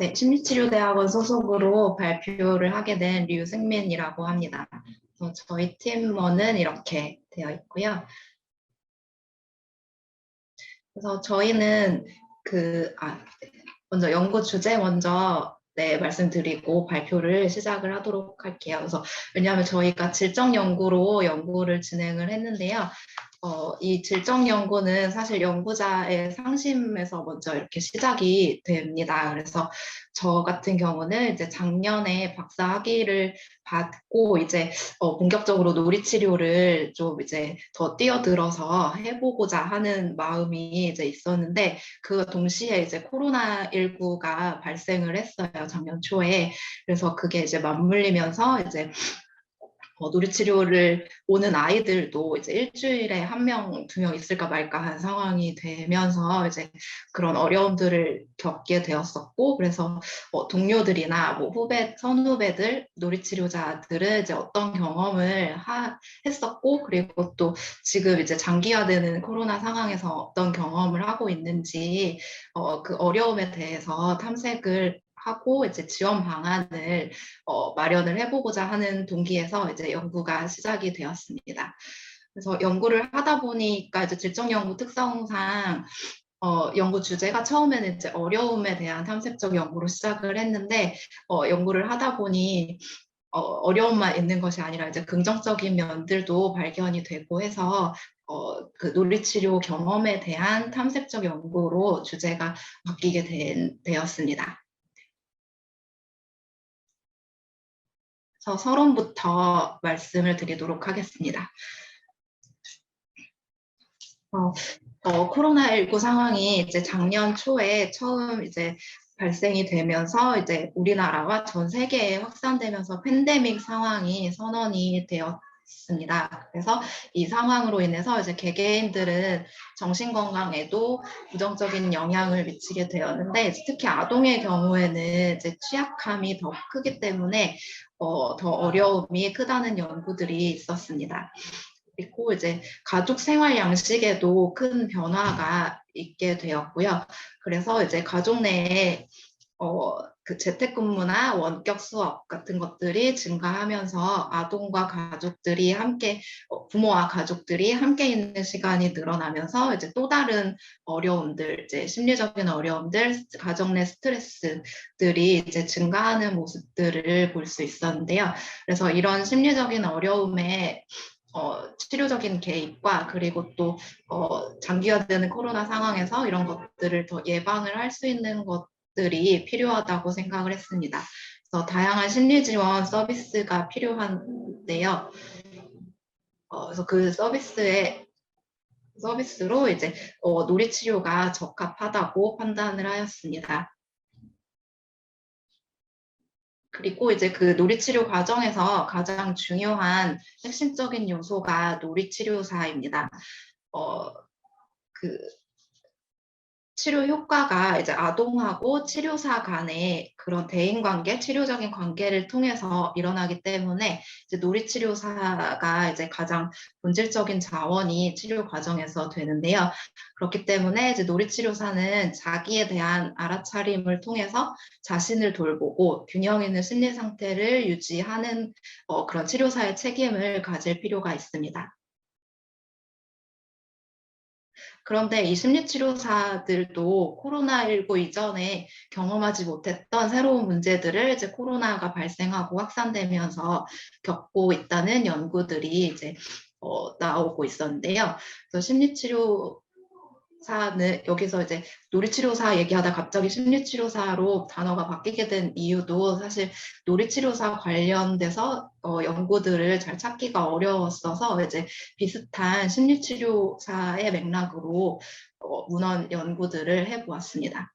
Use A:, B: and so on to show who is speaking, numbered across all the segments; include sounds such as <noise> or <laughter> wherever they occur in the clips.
A: 네, 심리치료대학원 소속으로 발표를 하게 된 류승민이라고 합니다. 저희 팀원은 이렇게 되어 있고요. 그래서 저희는 그, 아, 네. 먼저 연구 주제 먼저 네, 말씀드리고 발표를 시작을 하도록 할게요. 그래서 왜냐하면 저희가 질적 연구로 연구를 진행을 했는데요. 어, 이 질적 연구는 사실 연구자의 상심에서 먼저 이렇게 시작이 됩니다. 그래서 저 같은 경우는 이제 작년에 박사 학위를 받고 이제 어, 본격적으로 놀이 치료를 좀 이제 더 뛰어들어서 해보고자 하는 마음이 이제 있었는데 그 동시에 이제 코로나 19가 발생을 했어요 작년 초에 그래서 그게 이제 맞물리면서 이제 어, 놀이치료를 오는 아이들도 이제 일주일에 한 명, 두 명 있을까 말까 한 상황이 되면서 이제 그런 어려움들을 겪게 되었었고, 그래서 어, 동료들이나 뭐 후배, 선후배들, 놀이치료자들은 이제 어떤 경험을 하, 했었고, 그리고 또 지금 이제 장기화되는 코로나 상황에서 어떤 경험을 하고 있는지, 어, 그 어려움에 대해서 탐색을 하고 이제 지원 방안을 어, 마련을 해보고자 하는 동기에서 이제 연구가 시작이 되었습니다. 그래서 연구를 하다 보니까 이제 질적 연구 특성상 어, 연구 주제가 처음에는 이제 어려움에 대한 탐색적 연구로 시작을 했는데 어, 연구를 하다 보니 어, 어려움만 있는 것이 아니라 이제 긍정적인 면들도 발견이 되고 해서 어, 그 논리치료 경험에 대한 탐색적 연구로 주제가 바뀌게 된, 되었습니다. 그래서 서론부터 말씀을 드리도록 하겠습니다. 어, 어, 코로나19 상황이 이제 작년 초에 처음 이제 발생이 되면서 이제 우리나라와 전 세계에 확산되면서 팬데믹 상황이 선언이 되었 있습니다. 그래서 이 상황으로 인해서 이제 개개인들은 정신 건강에도 부정적인 영향을 미치게 되었는데 특히 아동의 경우에는 이제 취약함이 더 크기 때문에 어, 더 어려움이 크다는 연구들이 있었습니다. 그리고 이제 가족 생활 양식에도 큰 변화가 있게 되었고요. 그래서 이제 가족 내에 어, 그 재택근무나 원격 수업 같은 것들이 증가하면서 아동과 가족들이 함께 어, 부모와 가족들이 함께 있는 시간이 늘어나면서 이제 또 다른 어려움들, 이제 심리적인 어려움들, 가정 내 스트레스들이 이제 증가하는 모습들을 볼 수 있었는데요. 그래서 이런 심리적인 어려움에 어, 치료적인 개입과 그리고 또 어, 장기화되는 코로나 상황에서 이런 것들을 더 예방을 할 수 있는 것 들이 필요하다고 생각을 했습니다. 그래서 다양한 심리 지원 서비스가 필요한데요. 어, 그래서 그 서비스에 서비스로 이제 어, 놀이 치료가 적합하다고 판단을 하였습니다. 그리고 이제 그 놀이치료 과정에서 가장 중요한 핵심적인 요소가 놀이치료사입니다. 어, 그 치료 효과가 이제 아동하고 치료사 간의 그런 대인 관계, 치료적인 관계를 통해서 일어나기 때문에 이제 놀이 치료사가 이제 가장 본질적인 자원이 치료 과정에서 되는데요. 그렇기 때문에 이제 놀이 치료사는 자기에 대한 알아차림을 통해서 자신을 돌보고 균형 있는 심리 상태를 유지하는 어, 그런 치료사의 책임을 가질 필요가 있습니다. 그런데 이 심리치료사들도 코로나19 이전에 경험하지 못했던 새로운 문제들을 이제 코로나가 발생하고 확산되면서 겪고 있다는 연구들이 이제 어, 나오고 있었는데요. 그래서 심리치료 사는 여기서 이제 놀이치료사 얘기하다 갑자기 심리치료사로 단어가 바뀌게 된 이유도 사실 놀이치료사 관련돼서 어, 연구들을 잘 찾기가 어려웠어서 이제 비슷한 심리치료사의 맥락으로 어, 문헌 연구들을 해보았습니다.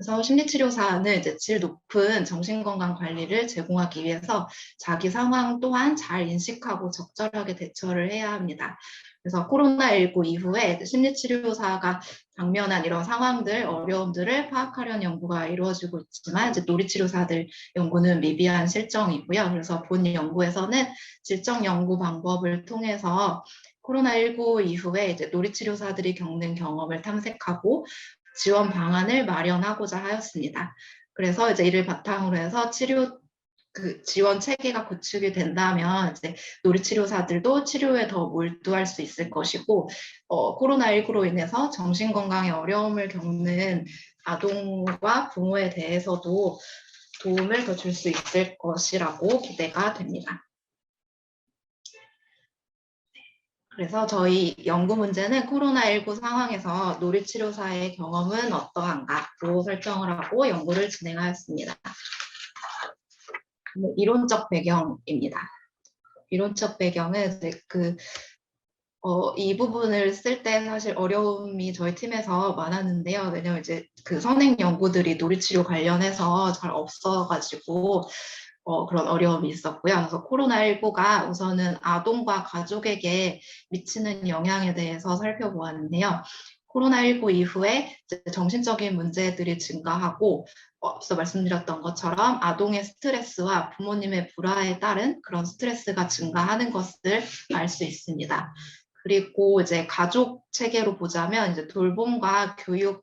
A: 그래서 심리치료사는 이제 질 높은 정신건강 관리를 제공하기 위해서 자기 상황 또한 잘 인식하고 적절하게 대처를 해야 합니다. 그래서 코로나19 이후에 심리치료사가 당면한 이런 상황들, 어려움들을 파악하려는 연구가 이루어지고 있지만 이제 놀이치료사들 연구는 미비한 실정이고요. 그래서 본 연구에서는 질적 연구 방법을 통해서 코로나19 이후에 이제 놀이치료사들이 겪는 경험을 탐색하고 지원 방안을 마련하고자 하였습니다. 그래서 이제 이를 바탕으로 해서 치료 그 지원 체계가 구축이 된다면 이제 놀이치료사들도 치료에 더 몰두할 수 있을 것이고 어, 코로나19로 인해서 정신건강에 어려움을 겪는 아동과 부모에 대해서도 도움을 더 줄 수 있을 것이라고 기대가 됩니다. 그래서 저희 연구 문제는 코로나19 상황에서 놀이치료사의 경험은 어떠한가로 설정을 하고 연구를 진행하였습니다. 뭐 이론적 배경입니다. 이론적 배경은 그, 어, 이 부분을 쓸 때 사실 어려움이 저희 팀에서 많았는데요. 왜냐면 이제 그 선행 연구들이 놀이치료 관련해서 잘 없어가지고, 어, 그런 어려움이 있었고요. 그래서 코로나19가 우선은 아동과 가족에게 미치는 영향에 대해서 살펴보았는데요. 코로나19 이후에 정신적인 문제들이 증가하고 어, 앞서 말씀드렸던 것처럼 아동의 스트레스와 부모님의 불화에 따른 그런 스트레스가 증가하는 것을 알 수 있습니다. 그리고 이제 가족 체계로 보자면 이제 돌봄과 교육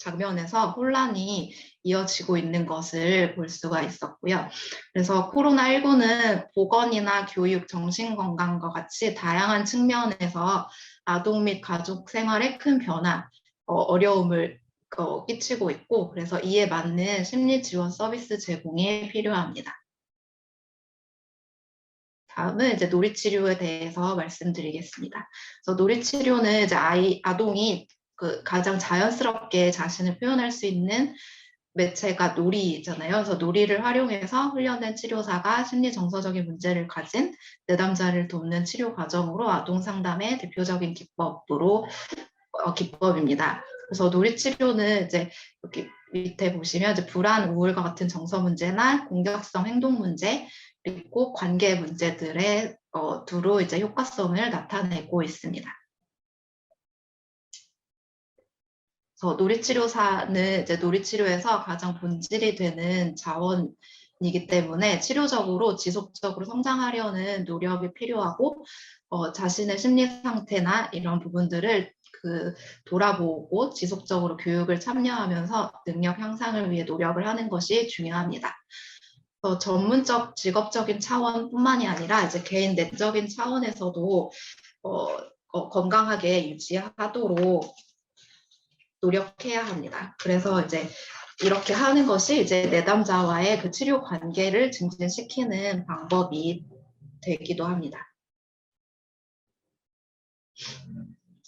A: 장면에서 혼란이 이어지고 있는 것을 볼 수가 있었고요. 그래서 코로나19는 보건이나 교육, 정신건강과 같이 다양한 측면에서 아동 및 가족 생활에 큰 변화, 어, 려움을 어, 끼치고 있고 그래서 이에 맞는 심리 지원 서비스 제공이 필요합니다. 다음은 이제 놀이치료에 대해서 말씀드리겠습니다. 그래서 놀이치료는 이제 아이 아동이 그 가장 자연스럽게 자신을 표현할 수 있는 매체가 놀이잖아요. 그래서 놀이를 활용해서 훈련된 치료사가 심리 정서적인 문제를 가진 내담자를 돕는 치료 과정으로 아동 상담의 대표적인 기법으로 어, 기법입니다. 그래서 놀이 치료는 이제 여기 밑에 보시면 이제 불안, 우울과 같은 정서 문제나 공격성 행동 문제 그리고 관계 문제들의 어, 두루 이제 효과성을 나타내고 있습니다. 그래서 놀이치료사는 이제 놀이치료에서 가장 본질이 되는 자원 이기 때문에 치료적으로 지속적으로 성장하려는 노력이 필요하고 어, 자신의 심리 상태나 이런 부분들을 그 돌아보고 지속적으로 교육을 참여하면서 능력 향상을 위해 노력을 하는 것이 중요합니다. 어, 전문적 직업적인 차원뿐만이 아니라 이제 개인 내적인 차원에서도 어, 어, 건강하게 유지하도록 노력해야 합니다. 그래서 이제 이렇게 하는 것이 이제 내담자와의 그 치료 관계를 증진시키는 방법이 되기도 합니다.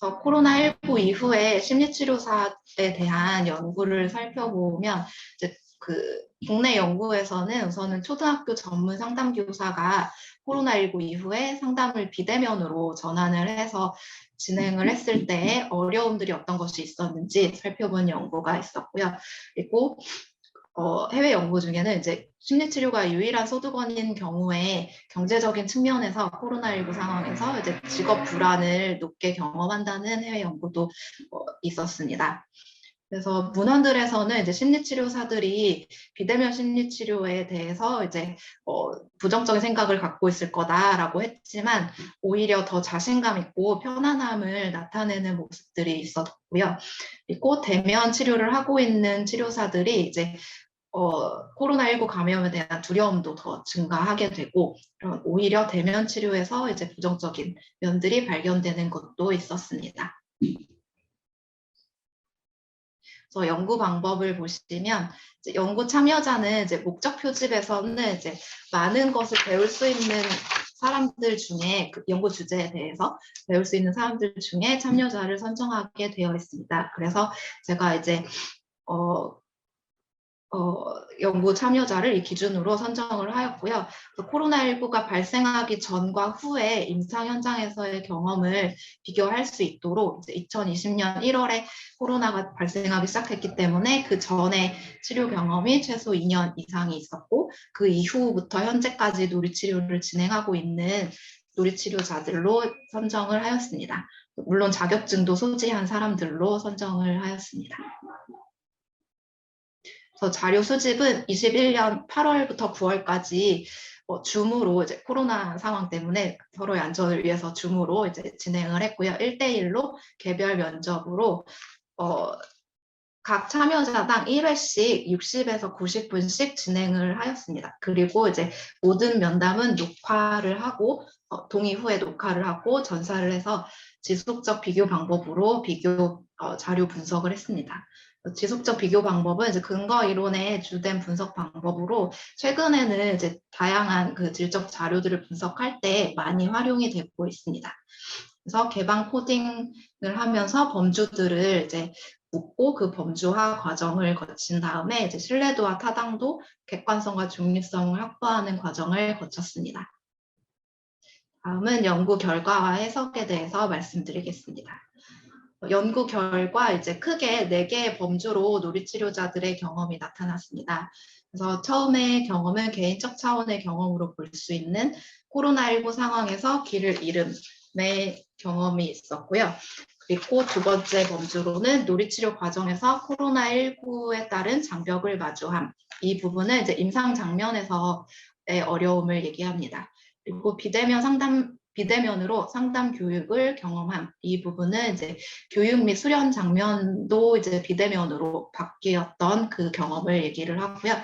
A: 그래서 코로나19 이후에 심리치료사에 대한 연구를 살펴보면 이제 그 국내 연구에서는 우선은 초등학교 전문 상담교사가 코로나19 이후에 상담을 비대면으로 전환을 해서 진행을 했을 때 어려움들이 어떤 것이 있었는지 살펴본 연구가 있었고요. 그리고 어, 해외 연구 중에는 이제 심리치료가 유일한 소득원인 경우에 경제적인 측면에서 코로나19 상황에서 이제 직업 불안을 높게 경험한다는 해외 연구도 어, 있었습니다. 그래서 문헌들에서는 이제 심리치료사들이 비대면 심리치료에 대해서 이제 어, 부정적인 생각을 갖고 있을 거다라고 했지만 오히려 더 자신감 있고 편안함을 나타내는 모습들이 있었고요. 그리고 대면 치료를 하고 있는 치료사들이 이제 어, 코로나19 감염에 대한 두려움도 더 증가하게 되고 오히려 대면 치료에서 이제 부정적인 면들이 발견되는 것도 있었습니다. 그래서 연구 방법을 보시면 연구 참여자는 이제 목적 표집에서는 이제 많은 것을 배울 수 있는 사람들 중에 그 연구 주제에 대해서 배울 수 있는 사람들 중에 참여자를 선정하게 되어 있습니다. 그래서 제가 이제 어, 어, 연구 참여자를 이 기준으로 선정을 하였고요. 코로나19가 발생하기 전과 후에 임상 현장에서의 경험을 비교할 수 있도록 2020년 1월에 코로나가 발생하기 시작했기 때문에 그 전에 치료 경험이 최소 2년 이상이 있었고 그 이후부터 현재까지 놀이치료를 진행하고 있는 놀이치료자들로 선정을 하였습니다. 물론 자격증도 소지한 사람들로 선정을 하였습니다. 자료 수집은 21년 8월부터 9월까지 어, 줌으로 이제 코로나 상황 때문에 서로의 안전을 위해서 줌으로 이제 진행을 했고요. 1대1로 개별 면접으로 어, 각 참여자당 1회씩 60에서 90분씩 진행을 하였습니다. 그리고 이제 모든 면담은 녹화를 하고 어, 동의 후에 녹화를 하고 전사를 해서 지속적 비교 방법으로 비교 어, 자료 분석을 했습니다. 지속적 비교 방법은 이제 근거 이론의 주된 분석 방법으로 최근에는 이제 다양한 그 질적 자료들을 분석할 때 많이 활용이 되고 있습니다. 그래서 개방 코딩을 하면서 범주들을 이제 묻고 그 범주화 과정을 거친 다음에 이제 신뢰도와 타당도, 객관성과 중립성을 확보하는 과정을 거쳤습니다. 다음은 연구 결과와 해석에 대해서 말씀드리겠습니다. 연구 결과 이제 크게 네 개의 범주로 놀이치료자들의 경험이 나타났습니다. 그래서 처음에 경험은 개인적 차원의 경험으로 볼 수 있는 코로나19 상황에서 길을 잃음의 경험이 있었고요. 그리고 두 번째 범주로는 놀이치료 과정에서 코로나19에 따른 장벽을 마주함. 이 부분은 이제 임상 장면에서의 어려움을 얘기합니다. 그리고 비대면 상담 비대면으로 상담 교육을 경험함. 이 부분은 이제 교육 및 수련 장면도 이제 비대면으로 바뀌었던 그 경험을 얘기를 하고요.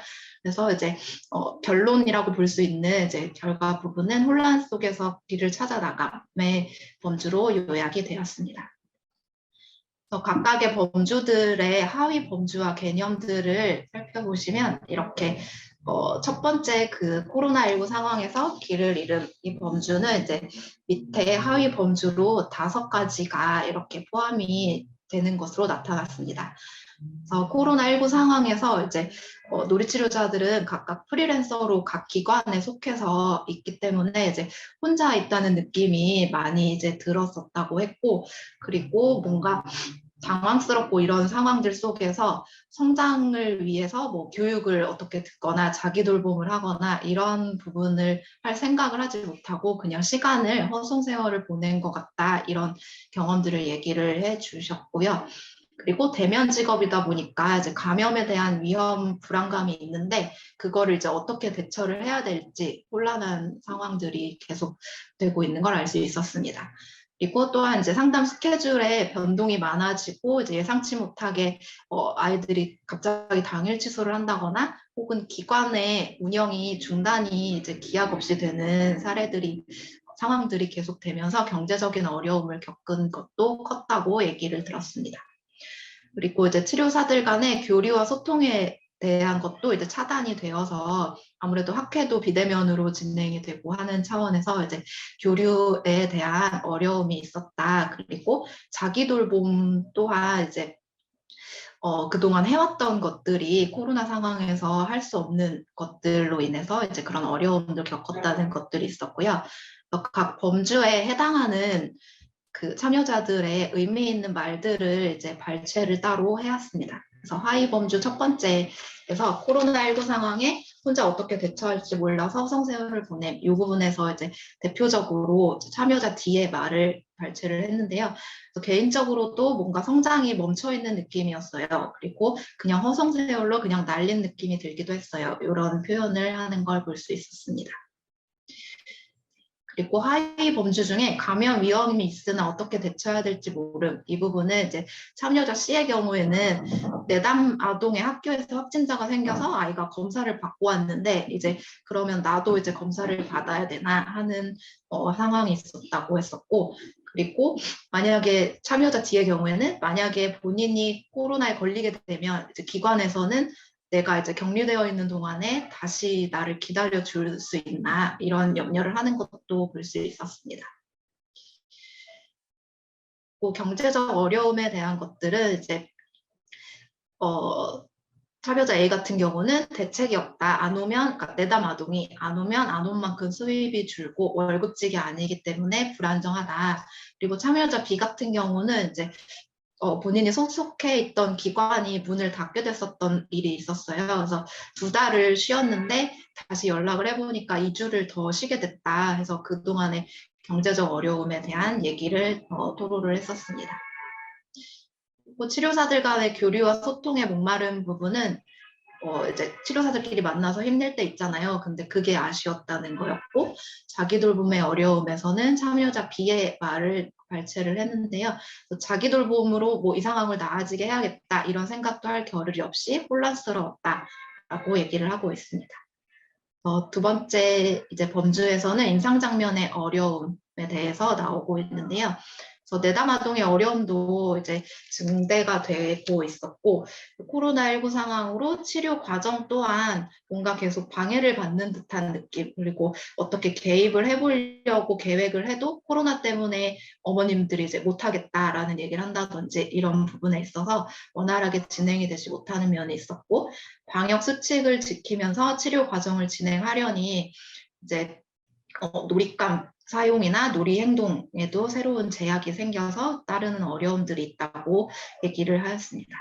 A: 그래서 이제 어, 결론이라고 볼 수 있는 이제 결과 부분은 혼란 속에서 길을 찾아 나감의 범주로 요약이 되었습니다. 각각의 범주들의 하위 범주와 개념들을 살펴보시면 이렇게 어, 첫 번째 그 코로나19 상황에서 길을 잃은 이 범주는 이제 밑에 하위 범주로 다섯 가지가 이렇게 포함이 되는 것으로 나타났습니다. 그래서 코로나19 상황에서 이제 어, 놀이치료자들은 각각 프리랜서로 각 기관에 속해서 있기 때문에 이제 혼자 있다는 느낌이 많이 이제 들었었다고 했고, 그리고 뭔가 당황스럽고 이런 상황들 속에서 성장을 위해서 뭐 교육을 어떻게 듣거나 자기 돌봄을 하거나 이런 부분을 할 생각을 하지 못하고 그냥 시간을 허송 세월을 보낸 것 같다 이런 경험들을 얘기를 해 주셨고요. 그리고 대면 직업이다 보니까 이제 감염에 대한 위험 불안감이 있는데 그거를 이제 어떻게 대처를 해야 될지 혼란한 상황들이 계속 되고 있는 걸 알 수 있었습니다. 그리고 또한 이제 상담 스케줄에 변동이 많아지고 이제 예상치 못하게 어, 아이들이 갑자기 당일 취소를 한다거나 혹은 기관의 운영이 중단이 이제 기약 없이 되는 사례들이 상황들이 계속되면서 경제적인 어려움을 겪은 것도 컸다고 얘기를 들었습니다. 그리고 이제 치료사들 간의 교류와 소통에 대한 것도 이제 차단이 되어서 아무래도 학회도 비대면으로 진행이 되고 하는 차원에서 이제 교류에 대한 어려움이 있었다. 그리고 자기 돌봄 또한 이제 어, 그동안 해왔던 것들이 코로나 상황에서 할 수 없는 것들로 인해서 이제 그런 어려움을 겪었다는 것들이 있었고요. 각 범주에 해당하는 그 참여자들의 의미 있는 말들을 이제 발췌를 따로 해왔습니다. 그래서 하위 범주 첫 번째에서 코로나19 상황에 혼자 어떻게 대처할지 몰라서 성세월을 보냄 이 부분에서 이제 대표적으로 참여자 뒤에 말을 발췌를 했는데요. 개인적으로도 뭔가 성장이 멈춰 있는 느낌이었어요. 그리고 그냥 허송세월로 그냥 날린 느낌이 들기도 했어요. 이런 표현을 하는 걸 볼 수 있었습니다. 그리고 하위 범주 중에 감염 위험이 있으나 어떻게 대처해야 될지 모름. 이 부분은 이제 참여자 C의 경우에는 내담 아동의 학교에서 확진자가 생겨서 아이가 검사를 받고 왔는데 이제 그러면 나도 이제 검사를 받아야 되나 하는 어, 상황이 있었다고 했었고 그리고 만약에 참여자 D의 경우에는 만약에 본인이 코로나에 걸리게 되면 이제 기관에서는 내가 이제 격리되어 있는 동안에 다시 나를 기다려 줄 수 있나 이런 염려를 하는 것도 볼 수 있었습니다. 그 경제적 어려움에 대한 것들은 이제 어, 참여자 A 같은 경우는 대책이 없다. 안 오면 그러니까 내담 아동이 안 오면 안 온 만큼 수입이 줄고 월급직이 아니기 때문에 불안정하다. 그리고 참여자 B 같은 경우는 이제 어, 본인이 속속해 있던 기관이 문을 닫게 됐었던 일이 있었어요. 그래서 두 달을 쉬었는데 다시 연락을 해보니까 2주를 더 쉬게 됐다 해서 그동안의 경제적 어려움에 대한 얘기를 어, 토로를 했었습니다. 치료사들 간의 교류와 소통에 목마른 부분은 어, 이제 치료사들끼리 만나서 힘낼 때 있잖아요. 근데 그게 아쉬웠다는 거였고, 자기 돌봄의 어려움에서는 참여자 B의 말을 발췌를 했는데요. 자기 돌봄으로 뭐 이 상황을 나아지게 해야겠다 이런 생각도 할 겨를이 없이 혼란스러웠다라고 얘기를 하고 있습니다. 어, 두 번째 이제 범주에서는 인상 장면의 어려움에 대해서 나오고 있는데요. 그래서 내담아동의 어려움도 이제 증대가 되고 있었고 코로나19 상황으로 치료 과정 또한 뭔가 계속 방해를 받는 듯한 느낌 그리고 어떻게 개입을 해보려고 계획을 해도 코로나 때문에 어머님들이 이제 못하겠다라는 얘기를 한다든지 이런 부분에 있어서 원활하게 진행이 되지 못하는 면이 있었고 방역 수칙을 지키면서 치료 과정을 진행하려니 이제 어, 놀잇감 사용이나 놀이 행동에도 새로운 제약이 생겨서 따르는 어려움들이 있다고 얘기를 하였습니다.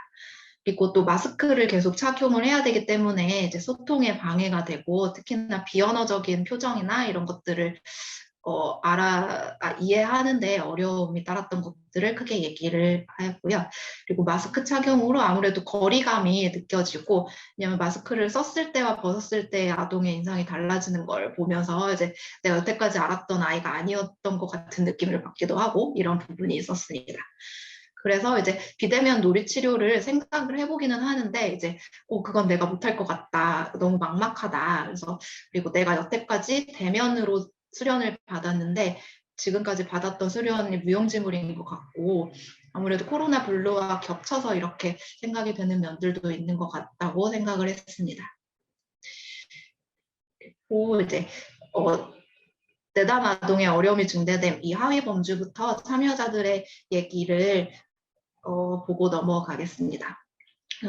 A: 그리고 또 마스크를 계속 착용을 해야 되기 때문에 이제 소통에 방해가 되고 특히나 비언어적인 표정이나 이런 것들을 어, 알아 아, 이해하는데 어려움이 따랐던 것들을 크게 얘기를 하였고요. 그리고 마스크 착용으로 아무래도 거리감이 느껴지고 왜냐하면 마스크를 썼을 때와 벗었을 때 아동의 인상이 달라지는 걸 보면서 이제 내가 여태까지 알았던 아이가 아니었던 것 같은 느낌을 받기도 하고 이런 부분이 있었습니다. 그래서 이제 비대면 놀이 치료를 생각을 해보기는 하는데 이제 어 그건 내가 못할 것 같다 너무 막막하다 그래서 그리고 내가 여태까지 대면으로 수련을 받았는데 지금까지 받았던 수련이 무용지물인 것 같고 아무래도 코로나 블루와 겹쳐서 이렇게 생각이 되는 면들도 있는 것 같다고 생각을 했습니다. 그리고 이제 어, 내담 아동의 어려움이 중대됨 이 하위 범주부터 참여자들의 얘기를 어, 보고 넘어가겠습니다.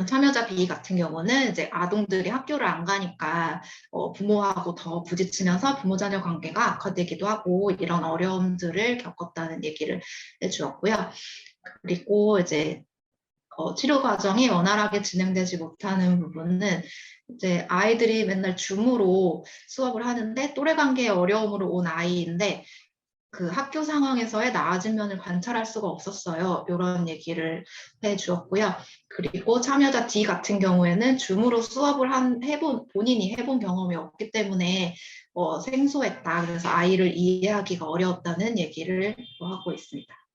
A: 참여자 B 같은 경우는 이제 아동들이 학교를 안 가니까 어, 부모하고 더 부딪히면서 부모-자녀 관계가 악화되기도 하고 이런 어려움들을 겪었다는 얘기를 해주었고요. 그리고 이제 어, 치료 과정이 원활하게 진행되지 못하는 부분은 이제 아이들이 맨날 줌으로 수업을 하는데 또래 관계의 어려움으로 온 아이인데 그 학교 상황에서의 나아진 면을 관찰할 수가 없었어요. 이런 얘기를 해 주었고요. 그리고 참여자 D 같은 경우에는 줌으로 수업을 한, 해본, 본인이 해본 경험이 없기 때문에 어, 생소했다. 그래서 아이를 이해하기가 어려웠다는 얘기를 하고 있습니다.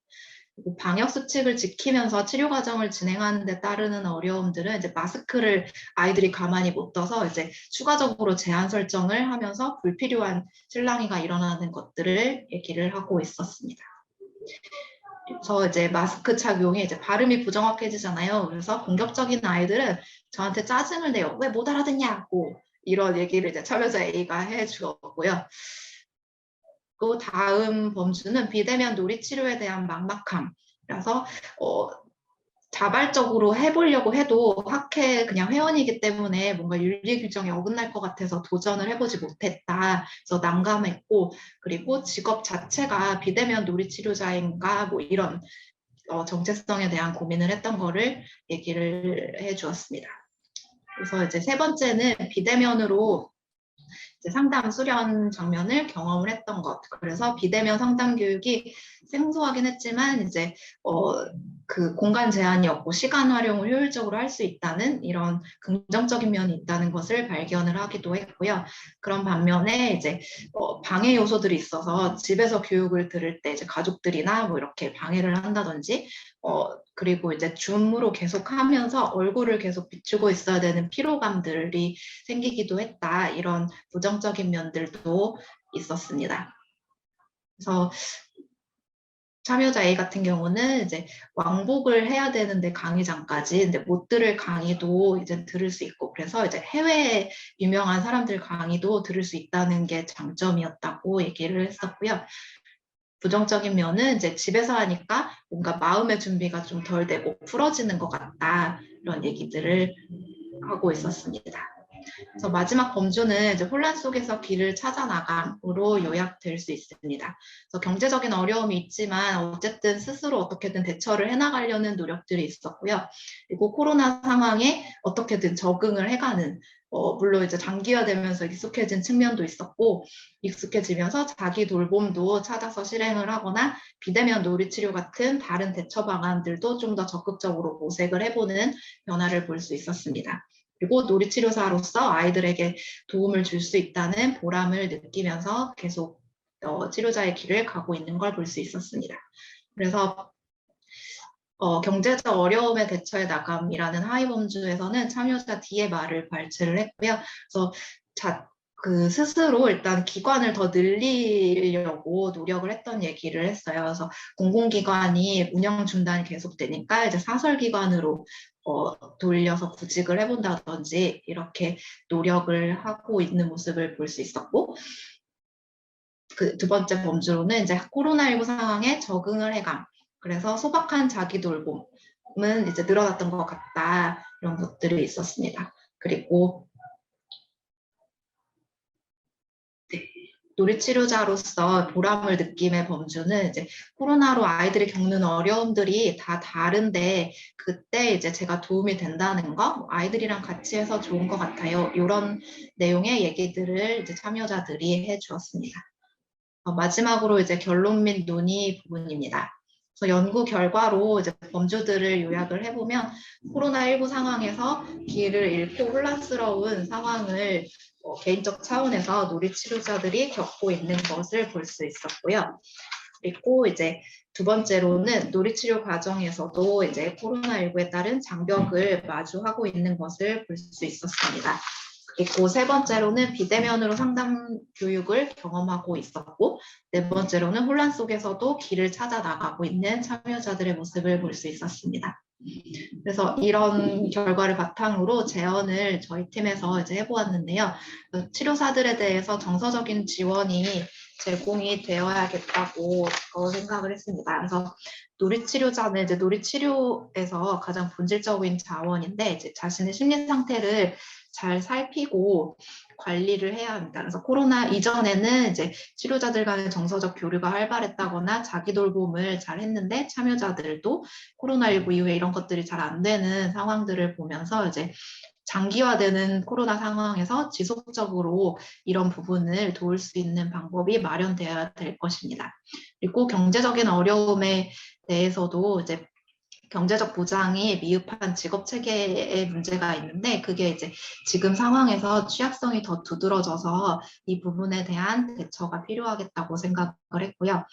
A: 방역 수칙을 지키면서 치료 과정을 진행하는 데 따르는 어려움들은 이제 마스크를 아이들이 가만히 못 떠서 이제 추가적으로 제한 설정을 하면서 불필요한 실랑이가 일어나는 것들을 얘기를 하고 있었습니다. 그래서 이제 마스크 착용이 이제 발음이 부정확해지잖아요. 그래서 공격적인 아이들은 저한테 짜증을 내요. 왜 못 알아듣냐고 이런 얘기를 이제 참여자 A가 해 주었고요. 또 다음 범주는 비대면 놀이 치료에 대한 막막함이라서 어, 자발적으로 해보려고 해도 학회 그냥 회원이기 때문에 뭔가 윤리 규정에 어긋날 것 같아서 도전을 해보지 못했다. 그래서 난감했고 그리고 직업 자체가 비대면 놀이 치료자인가 뭐 이런 어, 정체성에 대한 고민을 했던 거를 얘기를 해주었습니다. 그래서 이제 세 번째는 비대면으로 상담 수련 장면을 경험을 했던 것. 그래서 비대면 상담 교육이 생소하긴 했지만 이제 어, 그 공간 제한이 없고 시간 활용을 효율적으로 할 수 있다는 이런 긍정적인 면이 있다는 것을 발견을 하기도 했고요. 그런 반면에 이제 어, 방해 요소들이 있어서 집에서 교육을 들을 때 이제 가족들이나 뭐 이렇게 방해를 한다든지 어, 그리고 이제 줌으로 계속 하면서 얼굴을 계속 비추고 있어야 되는 피로감들이 생기기도 했다. 이런 부정적인 면들도 있었습니다. 그래서 참여자 A 같은 경우는 이제 왕복을 해야 되는데 강의장까지 근데 못 들을 강의도 이제 들을 수 있고 그래서 이제 해외 유명한 사람들 강의도 들을 수 있다는 게 장점이었다고 얘기를 했었고요. 부정적인 면은 이제 집에서 하니까 뭔가 마음의 준비가 좀 덜 되고 풀어지는 것 같다 이런 얘기들을 하고 있었습니다. 그래서 마지막 범주는 이제 혼란 속에서 길을 찾아 나감으로 요약될 수 있습니다. 그래서 경제적인 어려움이 있지만 어쨌든 스스로 어떻게든 대처를 해나가려는 노력들이 있었고요. 그리고 코로나 상황에 어떻게든 적응을 해가는 어, 물론 이제 장기화되면서 익숙해진 측면도 있었고 익숙해지면서 자기 돌봄도 찾아서 실행을 하거나 비대면 놀이치료 같은 다른 대처 방안들도 좀 더 적극적으로 모색을 해보는 변화를 볼 수 있었습니다. 그리고 놀이치료사로서 아이들에게 도움을 줄 수 있다는 보람을 느끼면서 계속 어, 치료자의 길을 가고 있는 걸 볼 수 있었습니다. 그래서 어, 경제적 어려움에 대처해 나감이라는 하이범주에서는 참여자 D의 말을 발췌를 했고요. 그래서 자, 그 스스로 일단 기관을 더 늘리려고 노력을 했던 얘기를 했어요. 그래서 공공기관이 운영 중단이 계속되니까 이제 사설기관으로 어, 돌려서 구직을 해본다든지 이렇게 노력을 하고 있는 모습을 볼 수 있었고 그 두 번째 범주로는 이제 코로나19 상황에 적응을 해감. 그래서 소박한 자기 돌봄은 이제 늘어났던 것 같다. 이런 것들이 있었습니다. 그리고 네, 놀이치료자로서 보람을 느낌의 범주는 이제 코로나로 아이들이 겪는 어려움들이 다 다른데 그때 이제 제가 도움이 된다는 거, 뭐 아이들이랑 같이 해서 좋은 것 같아요. 이런 내용의 얘기들을 이제 참여자들이 해주었습니다. 어, 마지막으로 이제 결론 및 논의 부분입니다. 그래서 연구 결과로 이제 범주들을 요약을 해보면 코로나19 상황에서 길을 잃고 혼란스러운 상황을 어, 개인적 차원에서 놀이치료자들이 겪고 있는 것을 볼 수 있었고요. 그리고 이제 두 번째로는 놀이치료 과정에서도 이제 코로나19에 따른 장벽을 마주하고 있는 것을 볼 수 있었습니다. 그리고 세 번째로는 비대면으로 상담 교육을 경험하고 있었고, 네 번째로는 혼란 속에서도 길을 찾아 나가고 있는 참여자들의 모습을 볼 수 있었습니다. 그래서 이런 결과를 바탕으로 재현을 저희 팀에서 이제 해보았는데요. 그 치료사들에 대해서 정서적인 지원이 제공이 되어야겠다고 어, 생각을 했습니다. 그래서 놀이치료자는 이제 놀이치료에서 가장 본질적인 자원인데 이제 자신의 심리 상태를 잘 살피고 관리를 해야 합니다. 그래서 코로나 이전에는 이제 치료자들 간의 정서적 교류가 활발했다거나 자기 돌봄을 잘 했는데 참여자들도 코로나19 이후에 이런 것들이 잘 안 되는 상황들을 보면서 이제 장기화되는 코로나 상황에서 지속적으로 이런 부분을 도울 수 있는 방법이 마련되어야 될 것입니다. 그리고 경제적인 어려움에 대해서도 이제 경제적 보장이 미흡한 직업 체계의 문제가 있는데 그게 이제 지금 상황에서 취약성이 더 두드러져서 이 부분에 대한 대처가 필요하겠다고 생각을 했고요.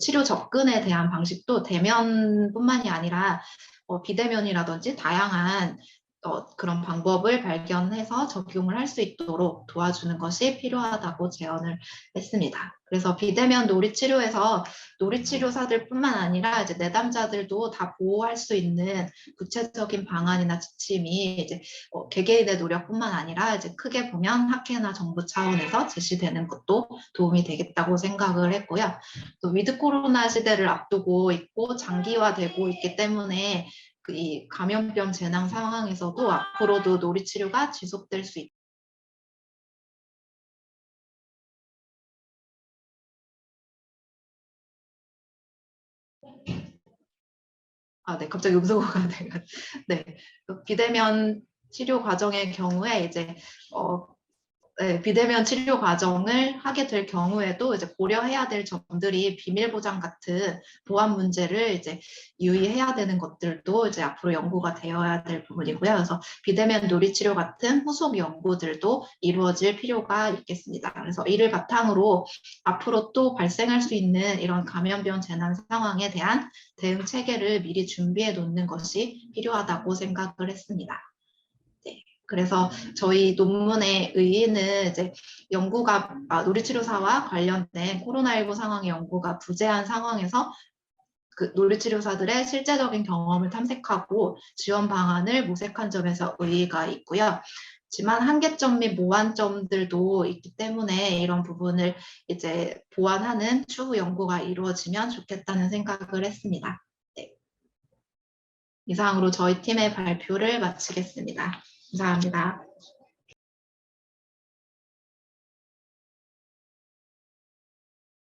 A: 치료 접근에 대한 방식도 대면뿐만이 아니라 어, 비대면이라든지 다양한 어, 그런 방법을 발견해서 적용을 할 수 있도록 도와주는 것이 필요하다고 제언을 했습니다. 그래서 비대면 놀이치료에서 놀이치료사들뿐만 아니라 이제 내담자들도 다 보호할 수 있는 구체적인 방안이나 지침이 이제 어, 개개인의 노력뿐만 아니라 이제 크게 보면 학회나 정부 차원에서 제시되는 것도 도움이 되겠다고 생각을 했고요. 또 위드 코로나 시대를 앞두고 있고 장기화되고 있기 때문에 이 감염병 재난 상황에서도 앞으로도 놀이 치료가 지속될 수 있다. 아, 네, 갑자기 음소거가 <laughs> 돼가. 네, 비대면 치료 과정의 경우에 이제 어, 네, 비대면 치료 과정을 하게 될 경우에도 이제 고려해야 될 점들이 비밀 보장 같은 보안 문제를 이제 유의해야 되는 것들도 이제 앞으로 연구가 되어야 될 부분이고요. 그래서 비대면 놀이 치료 같은 후속 연구들도 이루어질 필요가 있겠습니다. 그래서 이를 바탕으로 앞으로 또 발생할 수 있는 이런 감염병 재난 상황에 대한 대응 체계를 미리 준비해 놓는 것이 필요하다고 생각을 했습니다. 그래서 저희 논문의 의의는 이제 연구가 아, 놀이치료사와 관련된 코로나19 상황의 연구가 부재한 상황에서 그 놀이치료사들의 실제적인 경험을 탐색하고 지원 방안을 모색한 점에서 의의가 있고요. 지만 한계점 및 모환점들도 있기 때문에 이런 부분을 이제 보완하는 추후 연구가 이루어지면 좋겠다는 생각을 했습니다. 네. 이상으로 저희 팀의 발표를 마치겠습니다. 감사합니다.